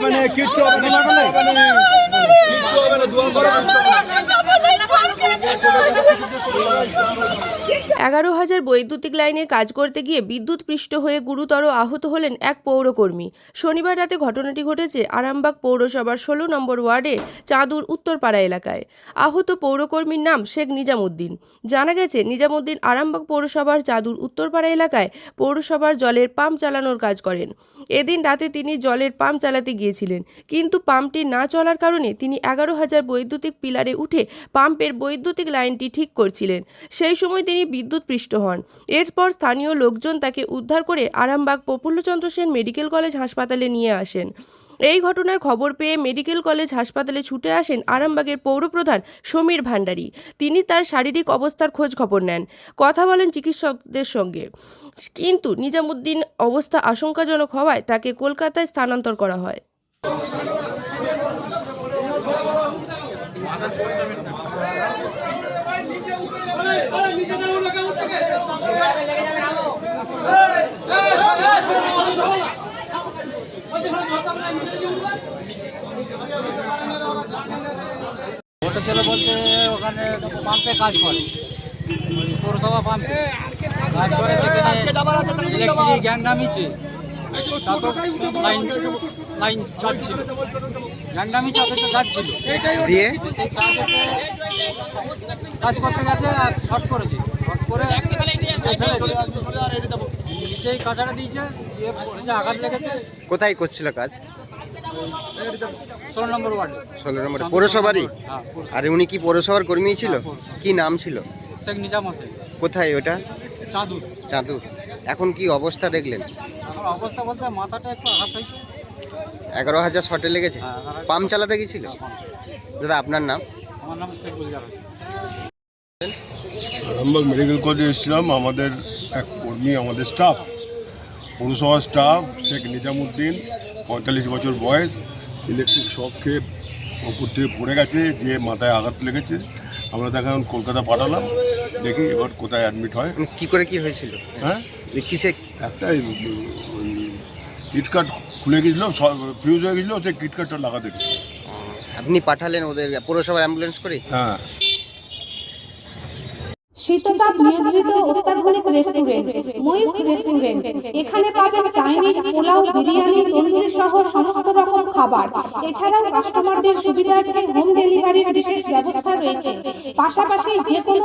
হবে না কিচ্ছু হবে না কিচ্ছু হবে না দোয়া করো এগারো হাজার বৈদ্যুতিক লাইনে কাজ করতে গিয়ে বিদ্যুৎ পৃষ্ঠ হয়ে গুরুতর আহত হলেন এক পৌরকর্মী। শনিবার রাতে ঘটনাটি ঘটেছে আরামবাগ পৌরসভার ষোলো নম্বর ওয়ার্ডে চাঁদুর উত্তরপাড়া এলাকায়। আহত পৌরকর্মীর নাম শেখ নিজামুদ্দিন। জানা গেছে, নিজামুদ্দিন আরামবাগ পৌরসভার চাঁদুর উত্তরপাড়া এলাকায় পৌরসভার জলের পাম্প চালানোর কাজ করেন। এদিন রাতে তিনি জলের পাম্প চালাতে গিয়েছিলেন, কিন্তু পাম্পটি না চলার কারণে তিনি এগারো হাজার বৈদ্যুতিক পিলারে উঠে পাম্পের বৈদ্যুতিক লাইনটি ঠিক করছিলেন। সেই সময় তিনি বিদ্যুৎ পৃষ্ঠ হন। এরপর স্থানীয় লোকজন তাকে উদ্ধার করে আরামবাগ প্রফুল্লচন্দ্র সেন মেডিকেল কলেজ হাসপাতালে নিয়ে আসেন। এই ঘটনার খবর পেয়ে মেডিকেল কলেজ হাসপাতালে ছুটে আসেন আরামবাগের পৌরপ্রধান সমীর ভান্ডারী। তিনি তার শারীরিক অবস্থার খোঁজ খবর নেন। কথা বলেন চিকিৎসকদের সঙ্গে। কিন্তু নিজামুদ্দিন অবস্থা আশঙ্কাজনক হওয়ায় তাকে কলকাতায় স্থানান্তর করা হয়। ছোট ছেলে বলতে ওখানে পাম্পে কাজ করে। পৌরসভা পাম্পে কাজ করে সেখানে ইলেকট্রিক গ্যাং নামিয়েছে। লাইন দিয়ে? সেই কাজ করতে গেছে আর শর্ট করেছে। শর্ট করে নিচেই কাঁচাটা দিয়েছে দিয়ে যে আঘাত লেগেছে কোথায় করছিল কাজ? ষোলো নম্বর ওয়ার্ডে। ষোলো নম্বর পৌরসভারই? হ্যাঁ। আর উনি কি পৌরসভার কর্মী ছিল? হ্যাঁ, কি নাম ছিল? শেখ নিজাম হোসেন। কোথায় ওটা? চাঁদুর। চাঁদুর। এখন কি অবস্থা দেখলেন? এখন অবস্থা বলতে মাথাটা একটু আঘাত হয়েছে। এগারো হাজার শটে লেগেছে? হ্যাঁ, পাম্প চালাতে গেছিল দাদা আপনার নাম? আমার নাম শেখ গুলজার হোসেন আরামবাগ মেডিকেল কলেজে এসেছিলাম। আমাদের এক কর্মী আমাদের স্টাফ পৌরসভার স্টাফ শেখ নিজামুদ্দিন পঁয়তাল্লিশ বছর বয়স ইলেকট্রিক শক খেয়ে ওপর থেকে পড়ে গেছে যে মাথায় আঘাত লেগেছে। আমরা তাকে এখন কলকাতা পাঠালাম। দেখি এবার কোথায় অ্যাডমিট হয়। কি করে কি হয়েছিল? হ্যাঁ? কিসে? একটা কিটকাট খুলে গেছিল ফিউজ হয়ে গেছিল সেই কিটকাটটা লাগাতে গেছিল। আপনি পাঠালেন ওদের পৌরসভার অ্যাম্বুলেন্স করে হ্যাঁ। শীততাপ নিয়ন্ত্রিত অত্যাধুনিক রেস্টুরেন্ট ময়ূখ রেস্টুরেন্ট এখানে পাবেন চাইনিজ পোলাও বিরিয়ানি তন্দুরি সহ সমস্ত রকম খাবার। এছাড়াও কাস্টমারদের সুবিধার্থে হোম ডেলিভারির বিশেষ ব্যবস্থা রয়েছে। পাশাপাশি যে কোনো